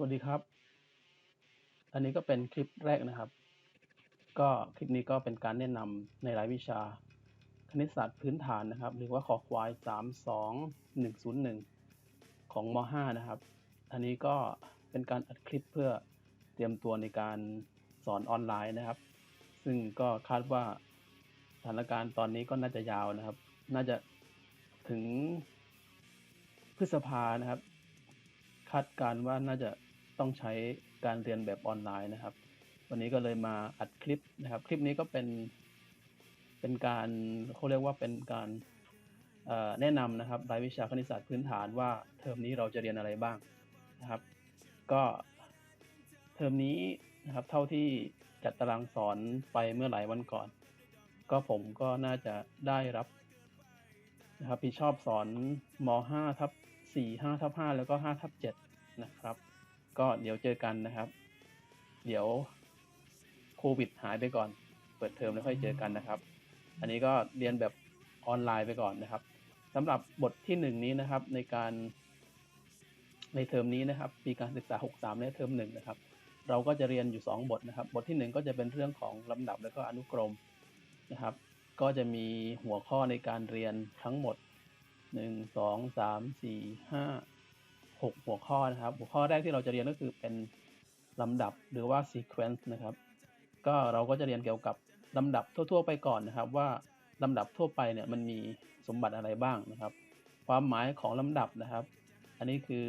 สวัสดีครับ อันนี้ก็เป็นคลิปแรกนะครับ ก็คลิปนี้ก็เป็นการแนะนำในรายวิชา คณิตศาสตร์พื้นฐานนะครับ หรือว่าขอควาย 32101 ของม .5 นะครับ อันนี้ก็เป็นการอัดคลิปเพื่อเตรียมตัวในการสอนออนไลน์นะครับ ซึ่งก็คาดว่าสถานการณ์ตอนนี้ก็น่าจะยาวนะครับ น่าจะถึงพฤษภานะครับคาดการณ์ว่าน่าจะ ต้องใช้การเรียนแบบออนไลน์นะครับ วันนี้ก็เลยมาอัดคลิปนะครับ คลิปนี้ก็เป็นเป็นการเขาเรียกว่าเป็นการแนะนำนะครับรายวิชาคณิตศาสตร์พื้นฐานว่าเทอมนี้เราจะเรียนอะไรบ้างนะครับ ก็เทอมนี้นะครับเท่าที่จัดตารางสอนไปเมื่อหลายวันก่อน ก็ผมก็น่าจะได้รับนะครับผิดชอบสอนม 5 ทับ4 5ทับ5แล้วก็5ทับ7นะครับ ก็เดี๋ยวเจอกันนะครับ เดี๋ยวโควิดหายไปก่อน เปิดเทอมแล้วค่อยเจอกันนะครับ อันนี้ก็เรียนแบบออนไลน์ไปก่อนนะครับสำหรับบทที่หนึ่งนี้นะครับในการในเทอมนี้นะครับปีการศึกษา 63 และเทอมหนึ่งนะครับ เราก็จะเรียนอยู่ 2 บทนะครับ บทที่ 1 ก็จะเป็นเรื่องของลำดับแล้วก็อนุกรมนะครับ ก็จะมีหัวข้อในการเรียนทั้งหมด 1 2 3 4 5 6 หัวข้อนะครับ หัวข้อแรกที่เราจะเรียนก็คือเป็นลำดับหรือว่า sequence นะครับ ก็เราก็จะเรียนเกี่ยวกับลำดับทั่ว ๆ ไปก่อนนะครับ ว่าลำดับทั่วไปเนี่ยมันมีสมบัติอะไรบ้างนะครับ ความหมายของลำดับนะครับ อันนี้คือ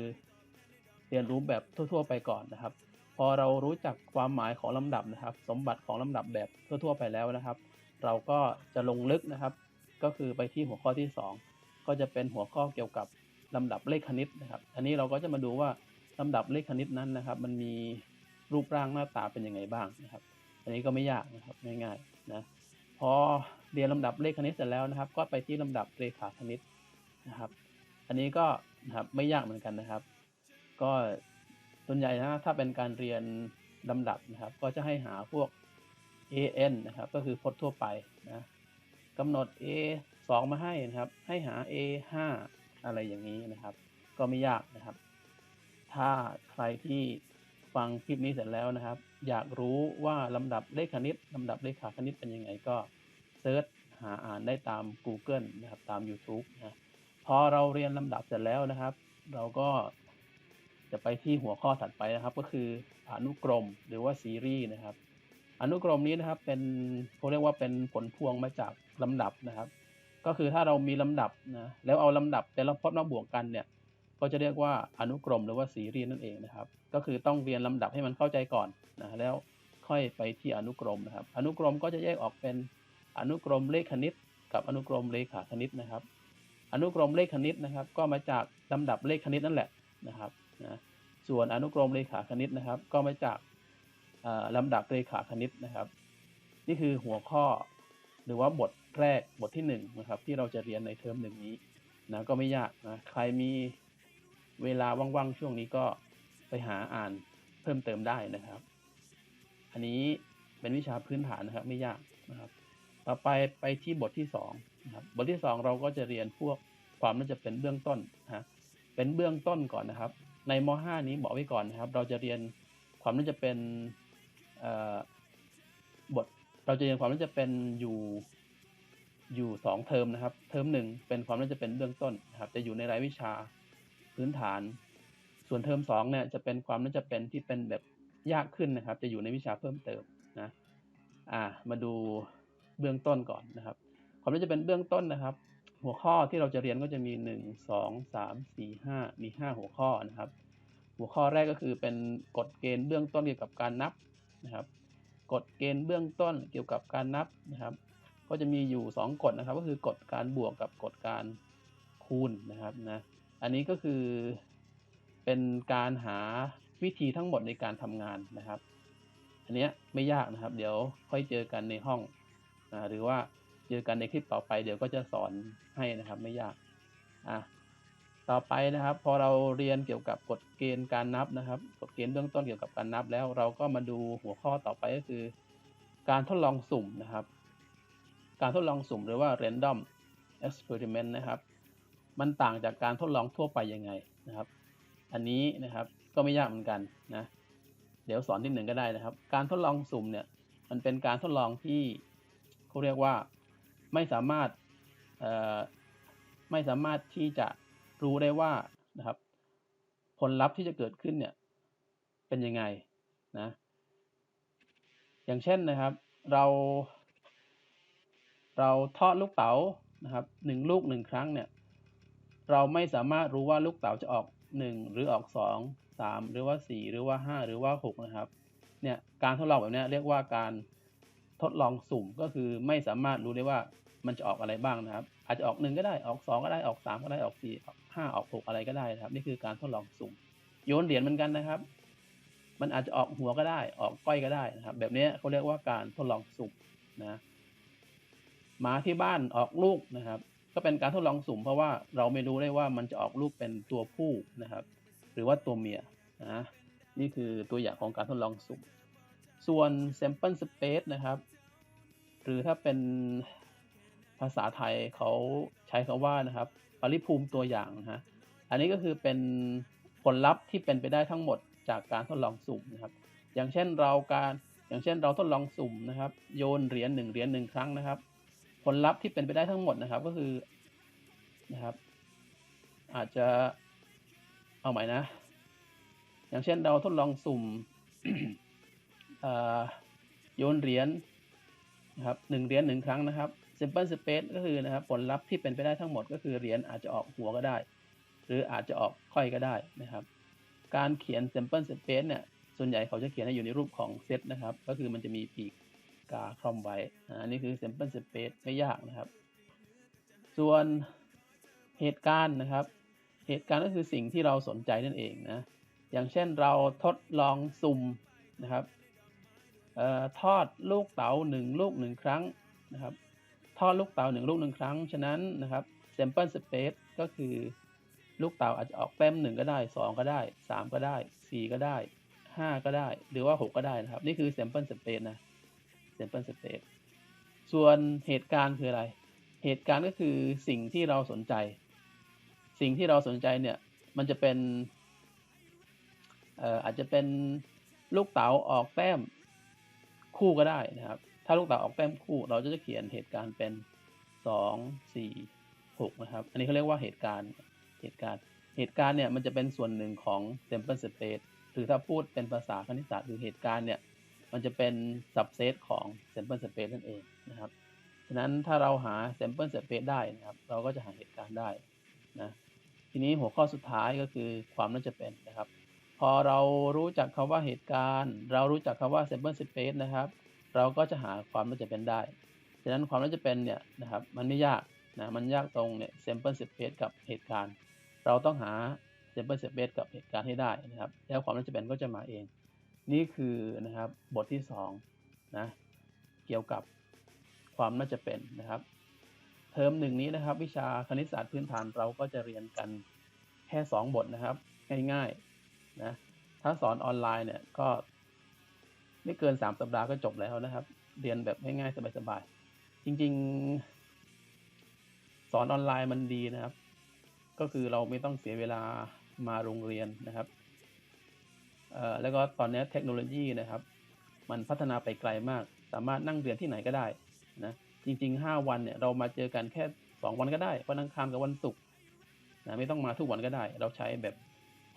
เรียนรู้แบบทั่ว ๆ ไปก่อนนะครับ พอเรารู้จักความหมายของลำดับนะครับ สมบัติของลำดับแบบทั่ว ๆ ไปแล้วนะครับ เราก็จะลงลึกนะครับ ก็คือไปที่หัวข้อที่ 2 ก็จะเป็นหัวข้อเกี่ยวกับ ลำดับเลขคณิตนะครับ อันนี้เราก็จะมาดูว่าลำดับเลขคณิตนั้นนะครับ มันมีรูปร่างหน้าตาเป็นยังไงบ้างนะครับ อันนี้ก็ไม่ยากนะครับง่ายๆนะพอเรียนลำดับเลขคณิตเสร็จแล้วนะครับ ก็ไปที่ลำดับเรขาคณิตนะครับ อันนี้ก็นะครับไม่ยากเหมือนกันนะครับ ก็ส่วนใหญ่นะถ้าเป็นการเรียนลำดับนะครับ ก็จะให้หาพวก an นะครับ ก็คือพจน์ทั่วไปนะกำหนด a 2 มาให้นะครับ ให้หา a 5 อะไรอย่างนี้นะครับ ก็ไม่ยากนะครับ ถ้าใครที่ฟังคลิปนี้เสร็จแล้วนะครับ อยากรู้ว่าลำดับเลขคณิตลำดับเลขาคณิตเป็นยังไงก็เซิร์ชหาอ่านได้ตาม Google นะครับตาม YouTube นะพอเราเรียนลำดับเสร็จแล้วนะครับ เราก็จะไปที่หัวข้อถัดไปนะครับ ก็คืออนุกรมหรือว่าซีรีส์นะครับ อนุกรมนี้นะครับเป็นเขาเรียกว่าเป็นผลพวงมาจากลำดับนะครับ ก็คือถ้าเรามีลำดับนะแล้วเอาลำดับแต่ละพจน์มาบวกกันเนี่ยก็จะเรียกว่าอนุกรมหรือว่าซีรีส์นั่นเองนะครับ ก็คือต้องเรียนลำดับให้มันเข้าใจก่อนนะแล้วค่อยไปที่อนุกรมนะครับ อนุกรมก็จะแยกออกเป็นอนุกรมเลขคณิต กับอนุกรมเลขาคณิตนะครับ อนุกรมเลขคณิตนะครับ ก็มาจากลำดับเลขคณิตนั่นแหละนะครับนะส่วนอนุกรมเลขาคณิตนะครับ ก็มาจากลำดับเลขาคณิตนะครับ นี่คือหัวข้อหรือว่าบท แรกบทที่1นงนะครับที่เราจะเรียนในเทอมหนึ่งนี้นะก็ไม่ยากนะใครมีเวลาว่างๆช่วงนี้ก็ไปหาอ่านเพิ่มเติมได้นะครับ อันนี้เป็นวิชาพื้นฐานนะครับไม่ยากนะครับต่อไปไปที่บทที่2นะครับบทที่ 2 เราก็จะเรียนพวกความน่าจะเป็นเบื้องต้นนะเป็นเบื้องต้นก่อนนะครับ ในม .5 นี้บอกไว้ก่อนนะครับ เราจะเรียนความน่าจะเป็นบทเราจะเรียนความน่าจะเป็นอยู่ อยู่สองเทอมนะครับ เทอมหนึ่งเป็นความน่าจะเป็นเบื้องต้นนะครับ จะอยู่ในรายวิชาพื้นฐาน ส่วนเทอมสองเนี่ยจะเป็นความน่าจะเป็นที่เป็นแบบยากขึ้นนะครับ จะอยู่ในวิชาเพิ่มเติมนะอ่ามาดูเบื้องต้นก่อนนะครับ ความน่าจะเป็นเบื้องต้นนะครับ หัวข้อที่เราจะเรียนก็จะมีหนึ่งสองสามสี่ห้ามีห้าหัวข้อนะครับ หัวข้อแรกก็คือเป็นกฎเกณฑ์เบื้องต้นเกี่ยวกับการนับนะครับกฎเกณฑ์เบื้องต้นเกี่ยวกับการนับนะครับ ก็จะมีอยู่ 2กฎนะครับ ก็คือกฎการบวกกับกฎการคูณนะครับนะอันนี้ก็คือเป็นการหาวิธีทั้งหมดในการทำงานนะครับ อันนี้ไม่ยากนะครับ เดี๋ยวค่อยเจอกันในห้องนะหรือว่าเจอกันในคลิปต่อไป เดี๋ยวก็จะสอนให้นะครับไม่ยากอะต่อไปนะครับ พอเราเรียนเกี่ยวกับกฎเกณฑ์การนับนะครับ กฎเกณฑ์เบื้องต้นเกี่ยวกับการนับแล้วเราก็มาดูหัวข้อต่อไปก็คือ การทดลองสุ่มนะครับ การทดลองสุ่มหรือว่า random experiment นะครับ มันต่างจากการทดลองทั่วไปยังไงนะครับ อันนี้นะครับก็ไม่ยากเหมือนกันนะเดี๋ยวสอนที่หนึ่งก็ได้นะครับ การทดลองสุ่มเนี่ยมันเป็นการทดลองที่เขาเรียกว่าไม่สามารถเอ่อไม่สามารถที่จะรู้ได้ว่านะครับ ผลลัพธ์ที่จะเกิดขึ้นเนี่ยเป็นยังไงนะอย่างเช่นนะครับ เรา เราทอดลูกเต๋านะครับหนึ่งลูกหนึ่งครั้งเนี่ยเราไม่สามารถรู้ว่าลูกเต๋าจะออกหนึ่งหรือออกสองสามหรือว่าสี่หรือว่าห้าหรือว่าหกนะครับเนี่ยการทดลองแบบนี้เรียกว่าการทดลองสุ่มก็คือไม่สามารถรู้ได้ว่ามันจะออกอะไรบ้างนะครับ อาจจะออกหนึ่งก็ได้ออกสองก็ได้ออกสามก็ได้ออกสี่ออกห้าออกหกอะไรก็ได้นะครับ นี่คือการทดลองสุ่ม โยนเหรียญเหมือนกันนะครับ มันอาจจะออกหัวก็ได้ออกก้อยก็ได้นะครับ แบบนี้เขาเรียกว่าการทดลองสุ่มนะ หมาที่บ้านออกลูกนะครับ ก็เป็นการทดลองสุ่มเพราะว่าเราไม่รู้ได้ว่ามันจะออกลูกเป็นตัวผู้นะครับ หรือว่าตัวเมียนะนี่คือตัวอย่างของการทดลองสุ่ม ส่วน sample space นะครับ หรือถ้าเป็นภาษาไทยเขาใช้คาว่านะครับ ปริภูมิตัวอย่างนะฮะอันนี้ก็คือเป็นผลลัพธ์ที่เป็นไปได้ทั้งหมดจากการทดลองสุ่มนะครับ อย่างเช่นเราการอย่างเช่นเราทดลองสุ่มนะครับ โยนเหรียญหนึ่งเหรียญหนึ่งครั้งนะครับ ลลัพธ์ที่เป็นไปได้ทั้งหมดนะครับ ก็คือนะครับ อาจจะเอาใหม่นะ อย่างเช่นเราทดลองสุ่มโยนเหรียญนะครับหนึ่งเหรียญหนึ่งครั้งนะครับ simple space ก็คือนะครับผลลัพธ์ที่เป็นไปได้ทั้งหมดก็คือเหรียญอาจจะออกหัวก็ได้ หรืออาจจะออกค่อยก็ได้นะครับ การเขียน simple space เนี่ยส่วนใหญ่เขาจะเขียนให้อยู่ในรูปของเซตนะครับ ก็คือมันจะมีปีก กาคล่อมไว้อันนี้คือ simple space ไม่ยากนะครับ ส่วนเหตุการณ์นะครับ เหตุการณ์ก็คือสิ่งที่เราสนใจนั่นเองนะ อย่างเช่นเราทดลองสุ่มนะครับออทอดลูกเต๋าหนึ่งลูกหนึ่งครั้งนะครับ ทอดลูกเต๋าหนึ่งลูกหนึ่งครั้ง ฉะนั้นนะครับ sample space ก็คือลูกเต๋าอาจจะออกแต้มหนึ่งก็ได้สองก็ได้สามก็ได้สี่ก็ได้ห้าก็ได้ หรือว่าหกก็ได้นะครับ นี่คือ sample space นะ sample space ส่วนเหตุการณ์คืออะไร เหตุการณ์ก็คือสิ่งที่เราสนใจ สิ่งที่เราสนใจเนี่ย มันจะเป็นเอ่ออาจจะเป็นลูกเต๋าออกแต้มคู่ก็ได้นะครับ ถ้าลูกเต๋าออกแต้มคู่ เราจะจะเขียนเหตุการณ์เป็นสองสี่หกนะครับ อันนี้เขาเรียกว่าเหตุการณ์เหตุการณ์เหตุการณ์เนี่ยมันจะเป็นส่วนหนึ่งของ sample space หรือถ้าพูดเป็นภาษาคณิตศาสตร์คือเหตุการณ์เนี่ย มันจะเป็น subset ของ sample space นั่นเองนะครับ ฉะนั้นถ้าเราหา sample space ได้นะครับ เราก็จะหาเหตุการณ์ได้นะ ทีนี้หัวข้อสุดท้ายก็คือความน่าจะเป็นนะครับ พอเรารู้จักคำว่าเหตุการณ์ เรารู้จักคำว่า sample space นะครับ เราก็จะหาความน่าจะเป็นได้ ฉะนั้นความน่าจะเป็นเนี่ยนะครับ มันไม่ยากนะ มันยากตรงเนี่ย sample space กับเหตุการณ์ เราต้องหา sample space กับเหตุการณ์ให้ได้นะครับ แล้วความน่าจะเป็นก็จะมาเอง นี่คือนะครับบทที่2นะเกี่ยวกับความน่าจะเป็นนะครับ เทอมหนึ่งนี้นะครับ วิชาคณิตศาสตร์พื้นฐานเราก็จะเรียนกันแค่ 2 บทนะครับ ง่ายๆนะถ้าสอนออนไลน์เนี่ยก็ ไม่เกิน 3 สัปดาห์ก็จบแล้วนะครับ เรียนแบบง่ายๆสบายๆจริงๆ สอนออนไลน์มันดีนะครับ ก็คือเราไม่ต้องเสียเวลามาโรงเรียนนะครับ แล้วก็ตอนนี้เทคโนโลยีนะครับ มันพัฒนาไปไกลมาก สามารถนั่งเรียนที่ไหนก็ได้นะจริง ๆ 5 วันเนี่ยเรามาเจอกันแค่ 2 วันก็ได้วันอังคารกับวันศุกร์นะไม่ต้องมาทุกวันก็ได้ เราใช้แบบ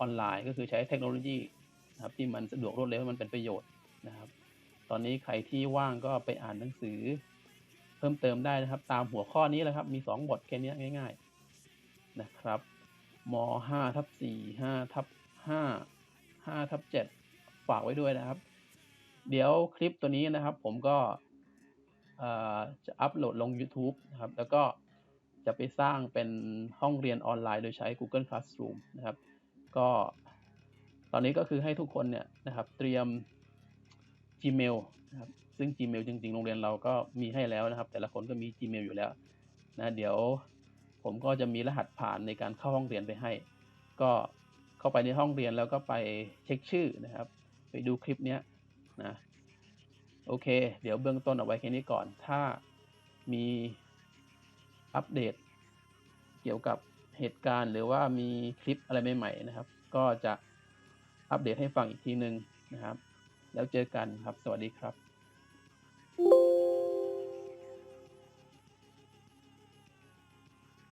ออนไลน์ ก็คือใช้เทคโนโลยีนะครับที่มันสะดวกรวดเร็วมันเป็นประโยชน์นะครับ ตอนนี้ใครที่ว่างก็ไปอ่านหนังสือ เพิ่มเติมได้นะครับ ตามหัวข้อนี้แหละครับ มี 2 บทแค่นี้ง่าย ๆนะครับม5ทับ4 5ทับ5 5ทับ7ฝากไว้ด้วยนะครับ เดี๋ยวคลิปตัวนี้นะครับ ผมก็จะอัปโหลดลง YouTube นะครับ แล้วก็จะไปสร้างเป็นห้องเรียนออนไลน์โดยใช้ Google Classroom นะครับ ก็ตอนนี้ก็คือให้ทุกคนเนี่ยนะครับ เตรียม Gmail นะครับ ซึ่ง Gmail จริงๆ โรงเรียนเราก็มีให้แล้วนะครับ แต่ละคนก็มี Gmail อยู่แล้วนะ เดี๋ยวผมก็จะมีรหัสผ่านในการเข้าห้องเรียนไปให้ ก็ เข้าไปในห้องเรียนแล้วก็ไปเช็คชื่อนะครับ ไปดูคลิปเนี้ยนะโอเค เดี๋ยวเบื้องต้นเอาไว้แค่นี้ก่อน ถ้ามีอัปเดต เกี่ยวกับเหตุการณ์ หรือว่ามีคลิปอะไรใหม่ๆนะครับ ก็จะอัปเดตให้ฟังอีกทีหนึ่งนะครับ แล้วเจอกันครับ สวัสดีครับ